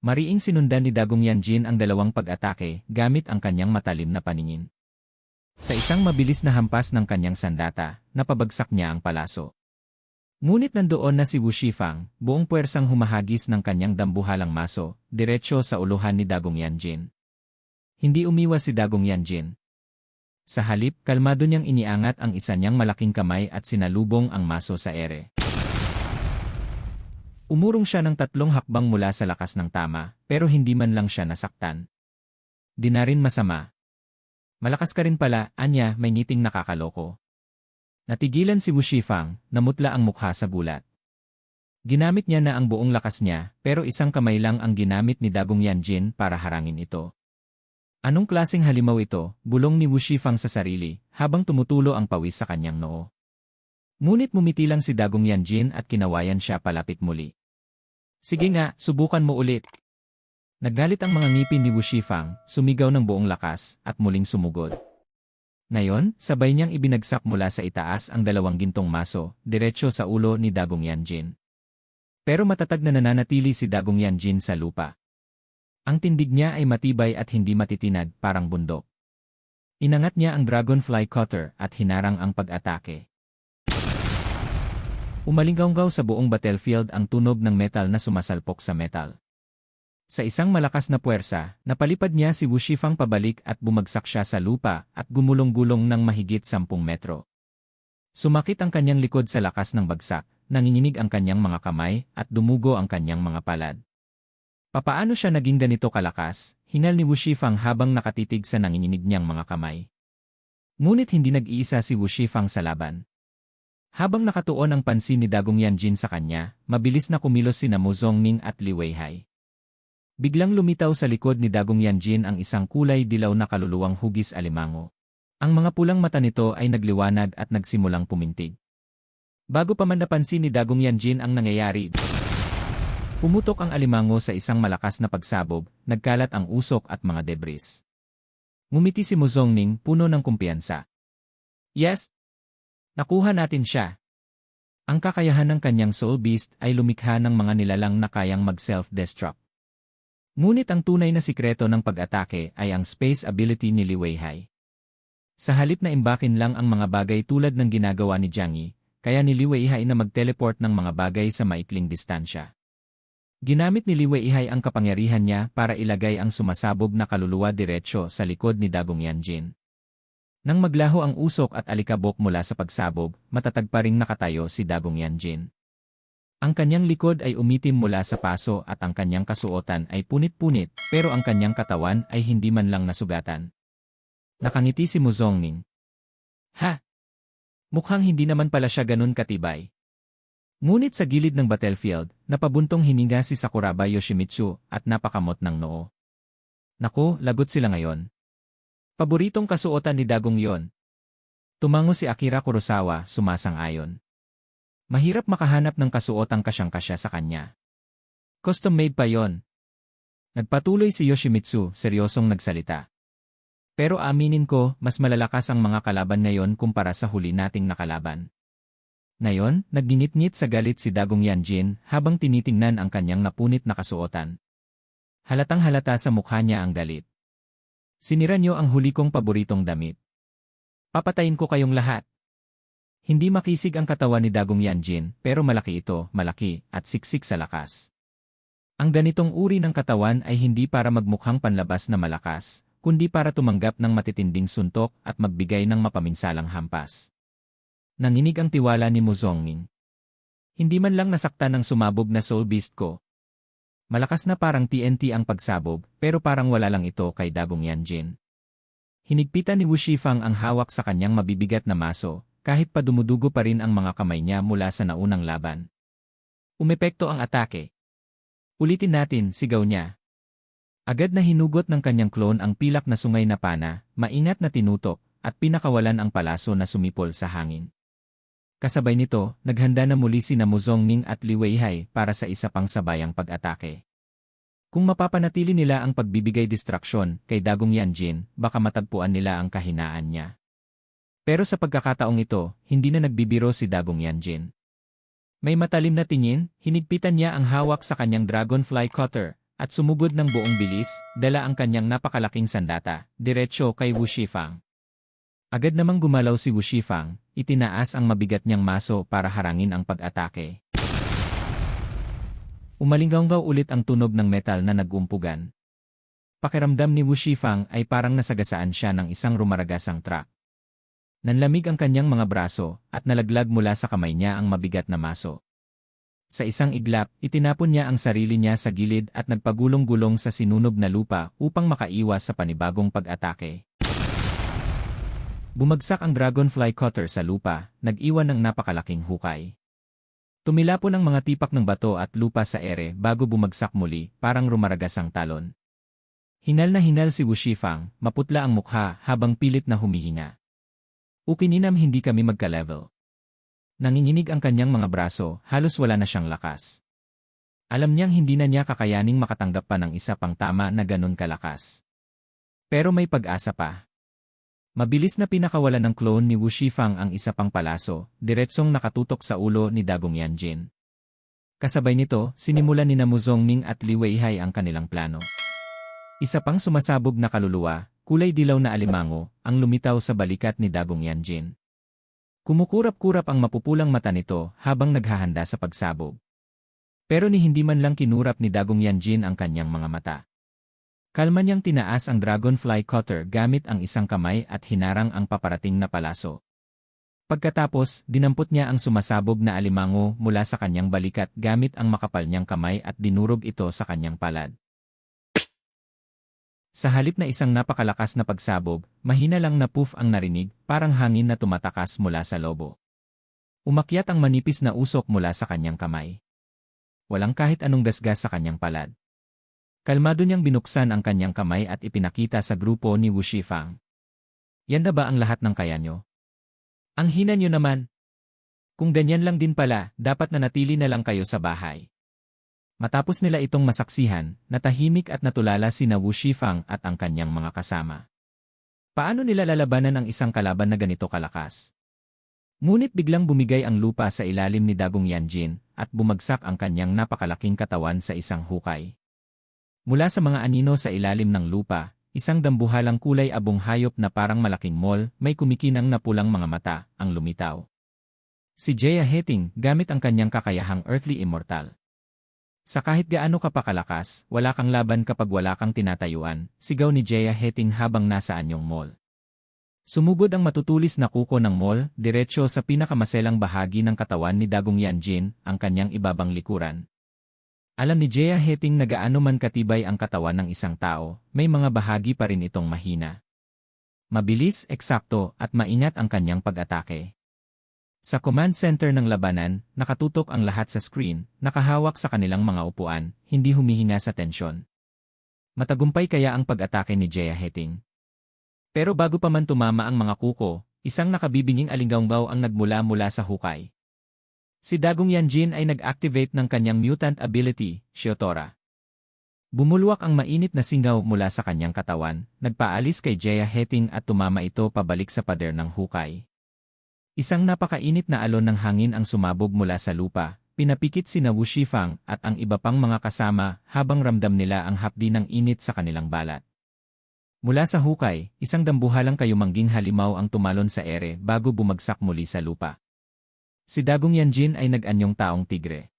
Mariing sinundan ni Dagong Yanjin ang dalawang pag-atake gamit ang kanyang matalim na paningin. Sa isang mabilis na hampas ng kanyang sandata, napabagsak niya ang palaso. Ngunit nandoon na si Wu Shifang, buong puwersang humahagis ng kanyang dambuhalang maso, diretsyo sa uluhan ni Dagong Yanjin. Hindi umiwas si Dagong Yanjin. Sa halip, kalmado niyang iniangat ang isa niyang malaking kamay at sinalubong ang maso sa ere. Umurong siya ng tatlong hakbang mula sa lakas ng tama, pero hindi man lang siya nasaktan. Di na rin masama. Malakas ka rin pala, anya, may ngiting nakakaloko. Natigilan si Wu Shifang, namutla ang mukha sa gulat. Ginamit niya na ang buong lakas niya, pero isang kamay lang ang ginamit ni Dagong Yanjin para harangin ito. Anong klaseng halimaw ito, bulong ni Wu Shifang sa sarili, habang tumutulo ang pawis sa kanyang noo. Ngunit mumiti lang si Dagong Yanjin at kinawayan siya palapit muli. Sige nga, subukan mo ulit. Naggalit ang mga ngipin ni Wu Shifang, sumigaw ng buong lakas, at muling sumugod. Ngayon, sabay niyang ibinagsak mula sa itaas ang dalawang gintong maso, diretsyo sa ulo ni Dagong Yanjin. Pero matatag na nananatili si Dagong Yanjin sa lupa. Ang tindig niya ay matibay at hindi matitinag, parang bundok. Inangat niya ang dragonfly cutter at hinarang ang pag-atake. Umalinggaw sa buong battlefield ang tunog ng metal na sumasalpok sa metal. Sa isang malakas na puwersa, napalipad niya si Wushifang pabalik at bumagsak siya sa lupa at gumulong-gulong ng mahigit 10 metro. Sumakit ang kanyang likod sa lakas ng bagsak, nanginginig ang kanyang mga kamay at dumugo ang kanyang mga palad. Papaano siya naging ganito kalakas, hinal ni Wushifang habang nakatitig sa nanginginig niyang mga kamay. Ngunit hindi nag-iisa si Wushifang sa laban. Habang nakatuon ang pansin ni Dagong Yanjin sa kanya, mabilis na kumilos si Mo Zongning at Li Weihai. Biglang lumitaw sa likod ni Dagong Yanjin ang isang kulay dilaw na kaluluwang hugis alimango. Ang mga pulang mata nito ay nagliwanag at nagsimulang pumintig. Bago pa man napansin ni Dagong Yanjin ang nangyayari, pumutok ang alimango sa isang malakas na pagsabog, nagkalat ang usok at mga debris. Ngumiti si Mo Zongning puno ng kumpiyansa. Yes, Nakuha natin siya. Ang kakayahan ng kanyang soul beast ay lumikha ng mga nilalang na kayang mag-self-destruct. Ngunit ang tunay na sikreto ng pag-atake ay ang space ability ni Li Weihai. Sa halip na imbakin lang ang mga bagay tulad ng ginagawa ni Jiang Yi, kaya ni Li Weihai na mag-teleport ng mga bagay sa maikling distansya. Ginamit ni Li Weihai ang kapangyarihan niya para ilagay ang sumasabog na kaluluwa diretsyo sa likod ni Dagong Yanjin. Nang maglaho ang usok at alikabok mula sa pagsabog, matatag pa ring nakatayo si Dagong Yanjin. Ang kanyang likod ay umitim mula sa paso at ang kanyang kasuotan ay punit-punit, pero ang kanyang katawan ay hindi man lang nasugatan. Nakangiti si Muzongning. Ha! Mukhang hindi naman pala siya ganun katibay. Ngunit sa gilid ng battlefield, napabuntong hininga si Sakuraba Yoshimitsu at napakamot ng noo. Naku, lagot sila ngayon. Paboritong kasuotan ni Dagong yon. Tumango si Akira Kurosawa, sumasang-ayon. Mahirap makahanap ng kasuotang kasyang-kasya sa kanya. Custom-made pa yon. Nagpatuloy si Yoshimitsu, seryosong nagsalita. Pero aminin ko, mas malalakas ang mga kalaban ngayon kumpara sa huli nating nakalaban. Ngayon, nagdingit-ngit sa galit si Dagong Yanjin habang tinitingnan ang kanyang napunit na kasuotan. Halatang halata sa mukha niya ang galit. Sinira niyo ang huli kong paboritong damit. Papatayin ko kayong lahat. Hindi makisig ang katawan ni Dagong Yanjin, pero malaki ito, malaki, at siksik sa lakas. Ang ganitong uri ng katawan ay hindi para magmukhang panlabas na malakas, kundi para tumanggap ng matitinding suntok at magbigay ng mapaminsalang hampas. Nanginig ang tiwala ni Muzongning. Hindi man lang nasaktan ng sumabog na soul beast ko, Malakas na parang TNT ang pagsabog, pero parang wala lang ito kay Dagong Yanjin. Hinigpitan ni Wushifang ang hawak sa kanyang mabibigat na maso, kahit pa dumudugo pa rin ang mga kamay niya mula sa naunang laban. Umepekto ang atake. Ulitin natin, sigaw niya. Agad na hinugot ng kanyang klon ang pilak na sungay na pana, maingat na tinutok, at pinakawalan ang palaso na sumipol sa hangin. Kasabay nito, naghanda na muli si Namuzong Ning at Li Weihai para sa isa pang sabayang pag-atake. Kung mapapanatili nila ang pagbibigay distraksyon kay Dagong Yanjin, baka matagpuan nila ang kahinaan niya. Pero sa pagkakataong ito, hindi na nagbibiro si Dagong Yanjin. May matalim na tingin, hinigpitan niya ang hawak sa kanyang dragonfly cutter, at sumugod ng buong bilis, dala ang kanyang napakalaking sandata, diretsyo kay Wu Shifang. Agad namang gumalaw si Wu Shifang, itinaas ang mabigat niyang maso para harangin ang pag-atake. Umalinggaw ulit ang tunog ng metal na nagumpugan. Pakiramdam ni Wu Shifang ay parang nasagasaan siya ng isang rumaragasang truck. Nanlamig ang kanyang mga braso at nalaglag mula sa kamay niya ang mabigat na maso. Sa isang iglap, itinapon niya ang sarili niya sa gilid at nagpagulong-gulong sa sinunog na lupa upang makaiwas sa panibagong pag-atake. Bumagsak ang dragonfly cutter sa lupa, nag-iwan ng napakalaking hukay. Tumilapon ang mga tipak ng bato at lupa sa ere bago bumagsak muli, parang rumaragas ang talon. Hinal na hinal si Wushifang, maputla ang mukha habang pilit na humihinga. Ukininam hindi kami magka-level. Nanginginig ang kanyang mga braso, halos wala na siyang lakas. Alam niyang hindi na niya kakayaning makatanggap pa ng isa pang tama na ganun kalakas. Pero may pag-asa pa. Mabilis na pinakawalan ng clone ni Wu Shifang ang isa pang palaso, diretsong nakatutok sa ulo ni Dagong Yanjin. Kasabay nito, sinimulan ni Namuzong Ning at Li Weihai ang kanilang plano. Isa pang sumasabog na kaluluwa, kulay dilaw na alimango, ang lumitaw sa balikat ni Dagong Yanjin. Kumukurap-kurap ang mapupulang mata nito habang naghahanda sa pagsabog. Pero ni hindi man lang kinurap ni Dagong Yanjin ang kanyang mga mata. Kalma niyang tinaas ang dragonfly cutter gamit ang isang kamay at hinarang ang paparating na palaso. Pagkatapos, dinampot niya ang sumasabog na alimango mula sa kanyang balikat gamit ang makapal niyang kamay at dinurog ito sa kanyang palad. Sa halip na isang napakalakas na pagsabog, mahina lang na puff ang narinig, parang hangin na tumatakas mula sa lobo. Umakyat ang manipis na usok mula sa kanyang kamay. Walang kahit anong gasgas sa kanyang palad. Kalmado niyang binuksan ang kanyang kamay at ipinakita sa grupo ni Wu Shifang. Yan na ba ang lahat ng kaya nyo? Ang hina nyo naman. Kung ganyan lang din pala, dapat na natili na lang kayo sa bahay. Matapos nila itong masaksihan, natahimik at natulala si na Wu Shifang at ang kanyang mga kasama. Paano nila lalabanan ang isang kalaban na ganito kalakas? Ngunit biglang bumigay ang lupa sa ilalim ni Dagong Yanjin at bumagsak ang kanyang napakalaking katawan sa isang hukay. Mula sa mga anino sa ilalim ng lupa, isang dambuhalang kulay abong hayop na parang malaking mall, may kumikinang na pulang mga mata, ang lumitaw. Si Jaya Heting gamit ang kanyang kakayahang earthly immortal. Sa kahit gaano ka pa kalakas, wala kang laban kapag wala kang tinatayuan, sigaw ni Jaya Heting habang nasa anyong mall. Sumugod ang matutulis na kuko ng mall, diretsyo sa pinakamaselang bahagi ng katawan ni Dagong Yanjin, ang kanyang ibabang likuran. Alam ni Jaya Heting na gaano man katibay ang katawan ng isang tao, may mga bahagi pa rin itong mahina. Mabilis, eksakto, at maingat ang kanyang pag-atake. Sa command center ng labanan, nakatutok ang lahat sa screen, nakahawak sa kanilang mga upuan, hindi humihinga sa tensyon. Matagumpay kaya ang pag-atake ni Jaya Heting. Pero bago pa man tumama ang mga kuko, isang nakabibinging alinggaungbaw ang nagmula mula sa hukay. Si Dagong Yanjin ay nag-activate ng kanyang mutant ability, Shiotora. Bumulwak ang mainit na singaw mula sa kanyang katawan, nagpaalis kay Jaya Heting at tumama ito pabalik sa pader ng hukay. Isang napakainit na alon ng hangin ang sumabog mula sa lupa, pinapikit si Wu Shifang at ang iba pang mga kasama habang ramdam nila ang hapdi ng init sa kanilang balat. Mula sa hukay, isang dambuhalang kayumangging halimaw ang tumalon sa ere bago bumagsak muli sa lupa. Si Dagong Yanjin ay nag-anyong taong tigre.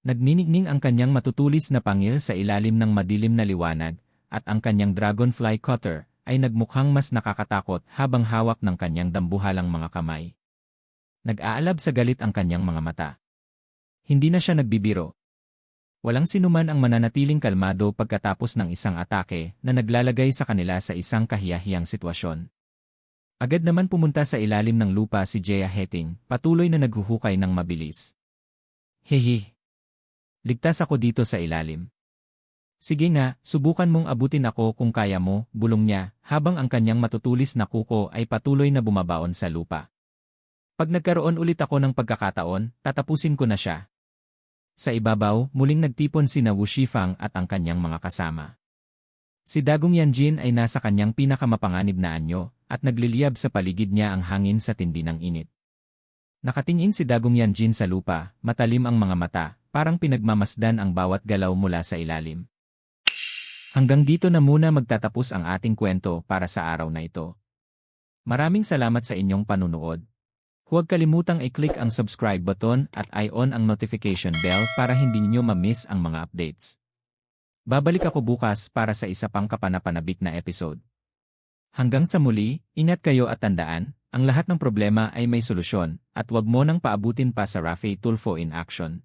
Nagninigning ang kanyang matutulis na pangil sa ilalim ng madilim na liwanag, at ang kanyang dragonfly cutter ay nagmukhang mas nakakatakot habang hawak ng kanyang dambuhalang mga kamay. Nag-aalab sa galit ang kanyang mga mata. Hindi na siya nagbibiro. Walang sinuman ang mananatiling kalmado pagkatapos ng isang atake na naglalagay sa kanila sa isang kahiyahiyang sitwasyon. Agad naman pumunta sa ilalim ng lupa si Jaya Heting, patuloy na naghuhukay ng mabilis. Hehe. Ligtas ako dito sa ilalim. Sige nga, subukan mong abutin ako kung kaya mo, bulong niya, habang ang kanyang matutulis na kuko ay patuloy na bumabaon sa lupa. Pag nagkaroon ulit ako ng pagkakataon, tatapusin ko na siya. Sa ibabaw, muling nagtipon si Wu Shifang at ang kanyang mga kasama. Si Dagong Yanjin ay nasa kanyang pinakamapanganib na anyo, at nagliliyab sa paligid niya ang hangin sa tindi ng init. Nakatingin si Dagong Yanjin sa lupa, matalim ang mga mata, parang pinagmamasdan ang bawat galaw mula sa ilalim. Hanggang dito na muna magtatapos ang ating kwento para sa araw na ito. Maraming salamat sa inyong panunood. Huwag kalimutang i-click ang subscribe button at i-on ang notification bell para hindi ninyo ma-miss ang mga updates. Babalik ako bukas para sa isa pang kapanapanabik na episode. Hanggang sa muli, ingat kayo at tandaan, ang lahat ng problema ay may solusyon, at wag mo nang paabutin pa sa Rafi Tulfo in action.